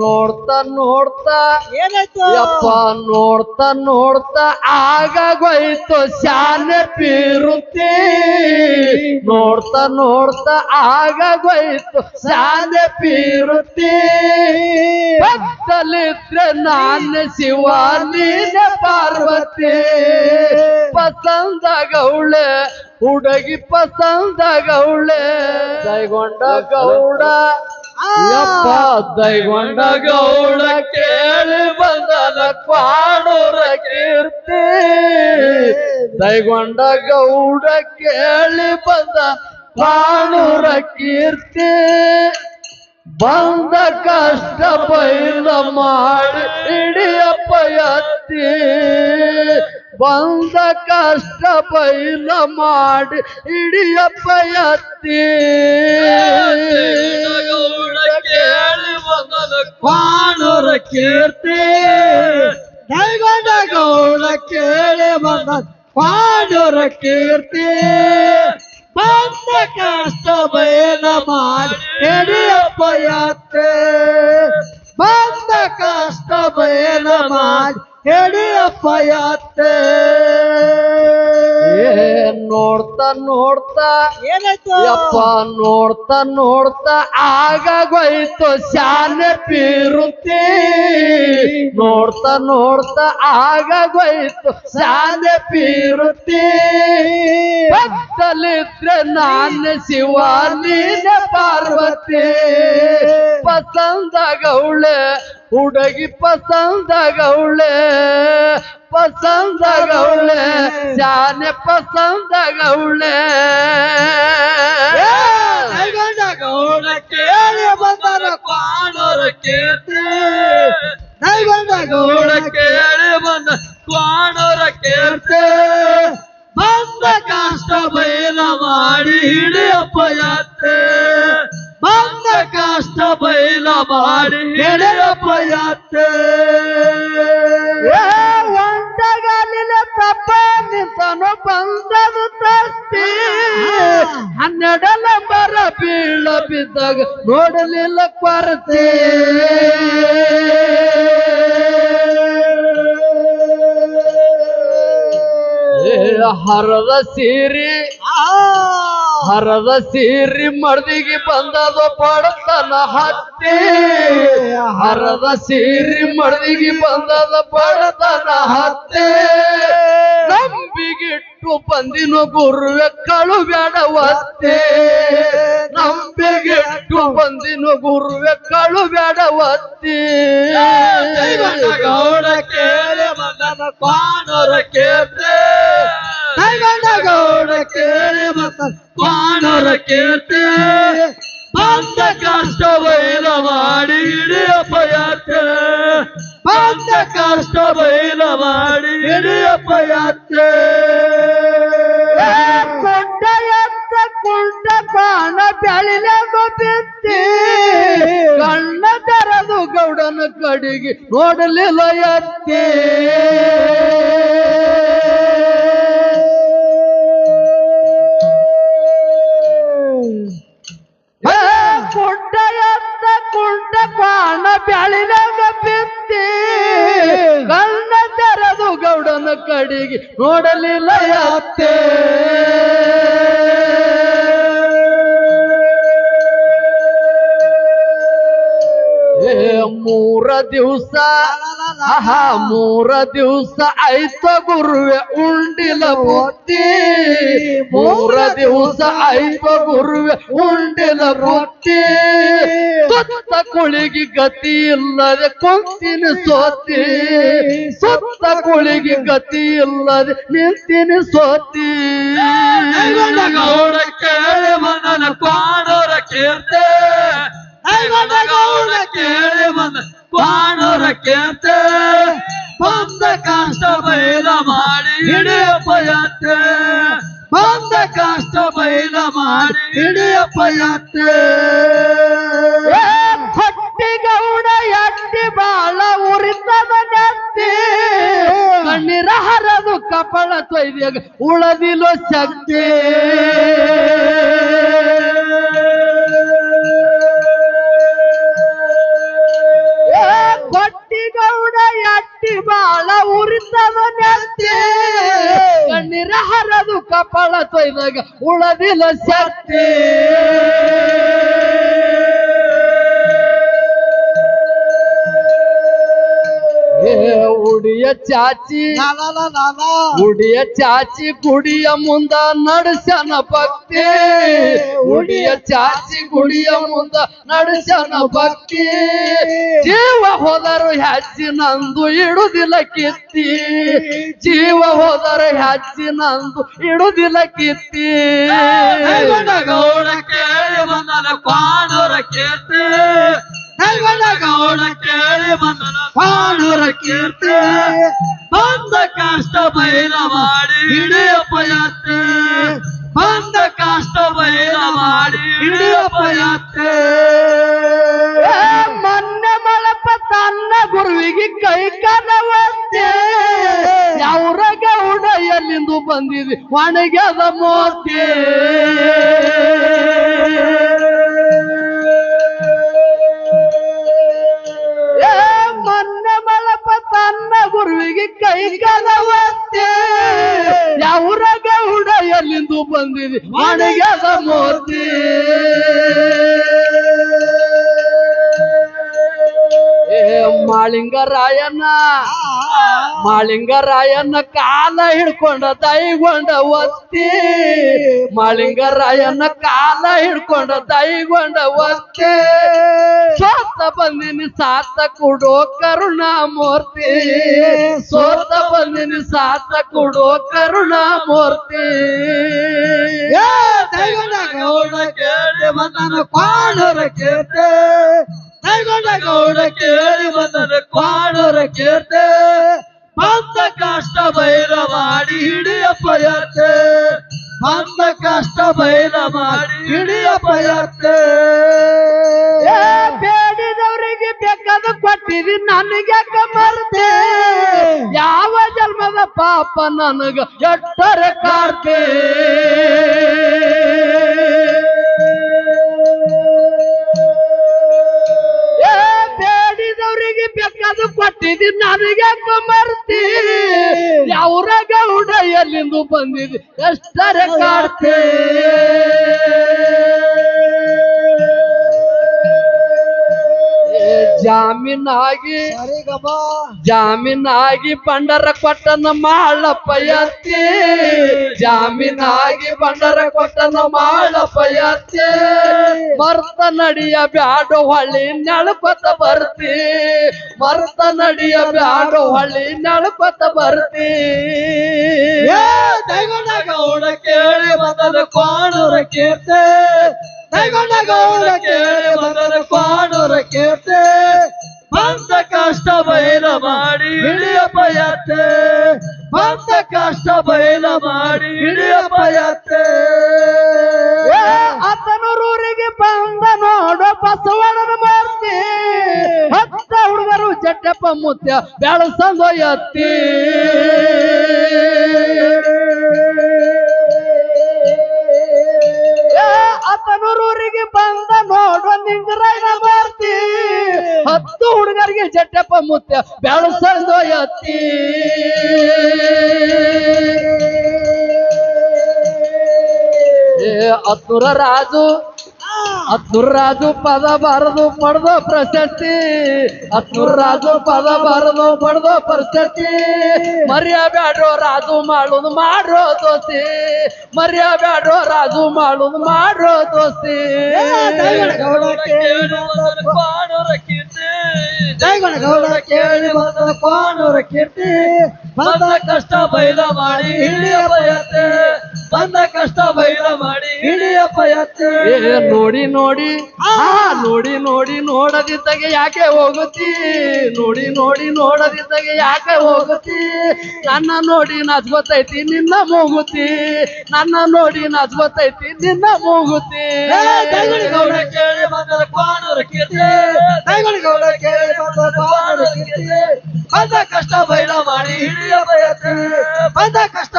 ನೋಡ್ತಾ ನೋಡ್ತಾ. ಏನಾಯ್ತು? ಯಪ್ಪ ನೋಡ್ತಾ ನೋಡ್ತಾ. ಆಗಾಗೋಯ್ತು ಶಾನೆ ಪೀರುತಿ ನೋಡ್ತಾ ನೋಡ್ತಾ ಆಗಾಗೋಯ್ತು ಶಾನೆ ಪೀರುತಿ ಪಕ್ಕದಲ್ಲಿದ್ರೆ ನಾನು ಶಿವ ನೀನೆ ಪಾರ್ವತಿ ಪಸಂದಗೌಳೆ ಹುಡುಗಿ ಪಸಂದಗೌಳೆ ಕೈಗೊಂಡ ಗೌಡ. ಯಪ್ಪ ದೈಗೊಂಡ ಗೌಡ ಕೇಳಿ ಬಂದನ ಕ್ವಾಡೂರ ಕೀರ್ತಿ. ದೈಗೊಂಡ ಗೌಡ ಕೇಳಿ ಬಂದ ಕ್ವಾಡೂರ ಕೀರ್ತಿ. ಬಂದ ಕಷ್ಟ ಬೈಲ ಮಾಡಿ ಹಿಡಿಯಪ್ಪ ಎತ್ತಿ. ಬಂದ ಕಷ್ಟ ಬೈಲ ಮಾಡಿ ಹಿಡಿಯಪ್ಪ ಎತ್ತಿ. ಕೇಳಿ ಕ್ವಾಡೂರ ಕೀರ್ತಿ, ಕೈಗೊಂಡ ಗೌಡ ಕೇಳಿ ಬಂದ ಪಾಂಡುರ ಕೀರ್ತಿ. ಬಂದ ಕಷ್ಟ ಬಯಲ ಮಾಡಿ ಹಿಡಿಯಪ್ಪ ಯಾತ್ರೆ. ಬಂದ ಕಷ್ಟ ಬಯಲ ಮಾಡಿ ಹಿಡಿಯಪ್ಪ ಯಾತ್ರೆ. ನೋಡ್ತಾ ನೋಡ್ತಾ? ಏನಾಯ್ತು? ಯಪ್ಪ ನೋಡ್ತಾ ನೋಡ್ತಾ ಆಗಾಗೋಯ್ತು ಶಾಲೆ ಪೀರುತ್ತಿ. ನೋಡ್ತಾ ನೋಡ್ತಾ ಆಗಾಗೋಯ್ತು ಶಾಲೆ ಪೀರುತ್ತಿ. ಪಕ್ಕದಲ್ಲಿದ್ರೆ ನಾನು ಶಿವ ನೀನೆ ಪಾರ್ವತಿ. ಪಸಂದಗೌಳೆ ಹುಡುಗಿ ಪಸಂದಗೌಳೆ ಪಸಂದಗೌಳೆ ಶಾನೆ ಪಸಂದಗೌಳೆ ಗೌಡ ಕೇಳಿ ಬಂದರ ಕಾಣೋರ ಕೀರ್ತಿ ದೈಗೊಂಡ ಗೌಡ ಕೇಳಿ ಬಂದ ಕಾಣೋರ ಕೇಳ್ತೆ ಬಂದ ಕಷ್ಟ ಬಯಲ ಮಾಡಿ ಹಿಡಿಯಪ್ಪ ಯಾತ್ರೆ. ಬಂದ ಕಷ್ಟ ಬಯಲ ಮಾಡಿ ಹಿಡಿಯಪ್ಪ ಯಾತ್ರೆ ಒಂಟಗಾಲಿನ ತಪ್ಪ ನಿಂತನು ಬಂದದು ತಸ್ತಿ. ಹನ್ನೆರಡಲ ಬರ ಬೀಳ ಬಿದ್ದಾಗ ನೋಡಲಿಲ್ಲ ಕೊರತೆ. ಹರದ ಸೀರಿ. ಹರದ ಸೀರಿ ಮಡ್ದಿಗೆ ಬಂದದು ಬಡತನ ಹತ್ತಿ. ಹರದ ಸೀರಿ ಮಡ್ದಿಗೆ ಬಂದದ ಪಡತನ ಹತ್ತಿ. ನಂಬಿಗಿಟ್ಟು ಬಂದಿನ ಗುರುವೆ ಕಳು ಬೇಡ ಒತ್ತೆ ನಂಬಿಗಿಟ್ಟು ಬಂದಿನ ಗುರುವೆ ಕಳು ಬೇಡ ಒತ್ತಿ ಗೌಡ ಕೇಳಿ ಬಂದನ ಪಾನರ ಕೇಳ್ತೆ. ಕೇಳ್ತೆ? ಬಂದ ಕಷ್ಟ ಬಯಲ ಮಾಡಿ ಹಿಡಿಯಪ್ಪ ಯಾತ್ರೆ. ಬಂದ ಕಷ್ಟ ಬಯಲ ಮಾಡಿ ಹಿಡಿಯಪ್ಪ ಯಾತ್ರೆ. ಎತ್ತ ಕುಂಟ ಬಾಣ ಬೆಳಿಲೆಂಬ ಬಿತ್ತಿ ಕಣ್ಣ ತೆರೆದು ಗೌಡನ ಕಡೆಗೆ ನೋಡಲಿಲ್ಲ ಎತ್ತಿ. ಕಡೆಗೆ ನೋಡಲಿಲ್ಲ ಎತ್ತಿ ಮೂರ ದಿವಸ, ಆಹಾ, ಮೂರ ದಿವಸ ಆಯ್ತ ಗುರುವೆ, ಉಂಡಿಲ ಬುತ್ತಿ ಮೂರ ದಿವಸ ಆಯ್ತ ಗುರುವೆ, ಉಂಡಿಲ ಬುತ್ತಿ ಸುತ್ತ ಕುಳಿಗೆ ಗತಿ ಇಲ್ಲದೆ ಕುಂತಿನ ಸೋತಿ. ಸುತ್ತ ಕುಳಿಗೆ ಗತಿ ಇಲ್ಲದೆ ನಿಂತಿನ ಸೋತಿ. ಗೌಡ ಕೇಳಿ ಮನನ ಕ್ವಾಣರ ಕೇಳ್ತೆ ಗೌಡ ಕೇಳಿ ಬಂದ ಕೇಳ್ತೆ, ಬಂದ ಕಾಷ್ಟ ಬೈಲ ಮಾಡಿ ಹಿಡಿಯಪ್ಪ ಯಾತ್ರೆ. ಬಂದ ಕಾಷ್ಟ ಬೈಲ ಮಾಡಿ ಹಿಡಿಯಪ್ಪ ಯಾತ್ರೆ. ಗೌಡ ಎಟ್ಟಿ ಬಾಳ ಉರಿತದ ನೆತ್ತಿ. ಕಣ್ಣೀರ ಹರದು ಕಪಳ ತೊಯ್ದಾಗ ಉಳದಿಲೋ ಶಕ್ತಿ. ಕಪಾಳ ತೊಯ್ದಾಗ ಉಳದಿಲ್ಲ ಶಕ್ತಿ ಉಡಿಯ ಚಾಚಿ. ಉಡಿಯ ಚಾಚಿ ಗುಡಿಯ ಮುಂದ ನಡೆಸನ ಭಕ್ತಿ. ಉಡಿಯ ಚಾಚಿ ಗುಡಿಯ ಮುಂದ ನಡೆಸನ ಭಕ್ತಿ. ಜೀವ ಹೋದರು ಹೆಜ್ಜಿ ನಂದು ಇಡುದಿಲ್ಲ ಕಿತ್ತಿ ಜೀವ ಹೋದರು ಹೆಜ್ಜಿ ನಂದು ಇಡುದಿಲ್ಲ ಕಿತ್ತಿ ಗೌಡ ಕೇಳಿ ಬಂದನ ಕೀರ್ತಿ. ಗೌಡ ಕೇಳಿ ಬಂದ ಪಾಂಡುರ ಕೀರ್ತಿ. ಬಂದ ಕಷ್ಟ ಬೈಲ ಮಾಡಿ ಹಿಡಿಯಪ್ಪ ಯಾತ್ರೆ. ಬಂದ ಕಷ್ಟ ಬೈಲ ಮಾಡಿ ಹಿಡಿಯಪ್ಪ ಯಾತ್ರೆ. ಮೊನ್ನೆ ಮಳಪ ತನ್ನ ಗುರುವಿಗೆ ಕೈ ಕನವಂತೆ ಯಾವ್ರ ಗೌಡ ಎಲ್ಲಿಂದು ಬಂದಿದೆ? ಒಣಗ್ಯದ ಮೋತಿ ಏ ಮಾಳಿಂಗರಾಯಣ್ಣ ಮಾಳಿಂಗರಾಯಣ್ಣ ಕಾಲ ಹಿಡ್ಕೊಂಡ ದೈಗೊಂಡ ಒತ್ತಿ. ಮಾಳಿಂಗರಾಯಣ್ಣ ಕಾಲ ಹಿಡ್ಕೊಂಡ ದೈಗೊಂಡ ಒತ್ತಿ. ಸೋತ ಬಂದಿನಿ ಸಾತ ಕೊಡೋ ಕರುಣಾಮೂರ್ತಿ. ಸೋತ ಬಂದಿನಿ ಸಾತ ಕೊಡೋ ಕರುಣಾಮೂರ್ತಿ. ಕೇಳಿ ಬಂದನ ಕಾಣರ ಕೀರ್ತಿ. ಬಂದನ ಕೇತೆ ಬಂದ ಕಷ್ಟ ಬೈಲ ಮಾಡಿ ಹಿಡಿಯ ಯಾತ್ರೆ ಬಂದ ಕಷ್ಟ ಬೈಲ ಮಾಡಿ ಹಿಡಿಯ ಏ, ಬೇಡಿದವರಿಗೆ ಬೇಕಾದ ಕೊಟ್ಟಿದಿ ನನಗೆ ಮರ್ತೆ? ಯಾವ ಜನ್ಮದ ಪಾಪ ನನಗ ಎಟ್ಟರೆ ಕಾರ್ತೆ ಕೊಟ್ಟಿದಿ ನನಗೆ ಮರ್ತಿ. ಯಾವ್ರ ಗೌಡ ಎಲ್ಲಿಂದು ಬಂದಿದೆ ಎಷ್ಟರ ಕಾಡ್ತೆ? ಜಾಮೀನಾಗಿ ಜಾಮೀನಾಗಿ ಬಂಡರ ಕೊಟ್ಟನ ಮಾಳಪ್ಪ ಎತ್ತಿ ಜಾಮೀನಾಗಿ ಬಂಡರ ಕೊಟ್ಟನ ಮಾಳಪ್ಪ ಎತ್ತಿ ಮರ್ತ ನಡಿಯ ಬ್ಯಾಡ ಹೊಳಿ ನಳಪತ ಬರ್ತಿ. ಮರ್ತ ನಡಿಯ ಬ್ಯಾಡ ಹೊಳ್ಳಿ ನಳಪತ ಬರ್ತಿ. ಕೇಳಿ ಬಂದ ಕೋಣರ ಕೀರ್ತಿ. ದೈಗೊಂಡ ಗೌರ ಕೇಳಿ ಬಂದದ ಪಾಂಡುರ ಕೀರ್ತಿ ಬಂದ ಕಷ್ಟ ಬೈಲ ಮಾಡಿ ಹಿಡಿಯಪ್ಪ ಯಾತ್ರೆ. ಬಂದ ಕಷ್ಟ ಬೈಲ ಮಾಡಿ ಹಿಡಿಯಪ್ಪ ಯಾತ್ರೆ. ಏ ಅತನೂರಿಗೆ ಬಂದ ನೋಡು, ಬಸವಣ್ಣನ ಮಾರ್ತಿ. ಹತ್ತ ಹುಡುಗರು ಜಟ್ಟಪ್ಪ ಮುತ್ಯ ಬೆಳಸಂದು ಎತ್ತಿ. ಅತನೂರಿಗೆ ಬಂದ ನೋಡು ನಿಂಗರಾಯನ ಮೂರ್ತಿ. ಹತ್ತು ಹುಡುಗರಿಗೆ ಜಟ್ಟಪ್ಪ ಮುತ್ತ ಬೆಳಸಂದು ಎತ್ತಿ. ಏ ಹತ್ತುರ ರಾಜು. ಹತ್ತುರ ರಾಜು ಪದ ಬಾರದು ಪಡೆದು ಪ್ರಶಸ್ತಿ. ಹತ್ತುರ ರಾಜು ಪದ ಬರದು ಪಡೆದು ಪ್ರಶಸ್ತಿ. ಮರ್ಯಾಬ್ಯಾಡ್ರೋ ರಾಜು ಮಾಡೋದು ಮಾಡ್ರೋ ದೋಸ್ತಿ. ಮರ್ಯಾಬ್ಯಾಡ್ರೋ ರಾಜು ಮಾಡೋದು ಮಾಡ್ರೋ ದೋಸ್ತಿ. ಕೇಳಿ ಕೀರ್ತಿ. ಬಂದ ಕಷ್ಟ ಬೈಲ ಮಾಡಿ ಬಂದ ಕಷ್ಟ ಬೈಲ ಮಾಡಿ ಏ ನೋಡಿ ನೋಡಿ. ಆ ನೋಡಿ ನೋಡಿ ನೋಡದಿದ್ದಾಗೆ ಯಾಕೆ ಹೋಗುತ್ತಿ? ನೋಡಿ ನೋಡಿ ನೋಡದಿದ್ದಾಗೆ ಯಾಕೆ ಹೋಗುತ್ತಿ? ನನ್ನ ನೋಡಿ ನಜ್ಗೊತ್ತೈತಿ ನಿನ್ನ ಮೂಗುತ್ತಿ. ನನ್ನ ನೋಡಿ ನಜ್ಗೊತ್ತೈತಿ ನಿನ್ನ ಮೂಗುತ್ತಿ. ಗೌಡ ಕೇಳಿ ಕೀರ್ತಿ. ಗೌಡ ಕೇಳಿ ಕೀರ್ತಿ. ಬಂದ ಕಷ್ಟ ಬೈಲ ಮಾಡಿ ಹಿಡಿಯ ಯಾತ್ರೆ ಬಂದ ಕಷ್ಟ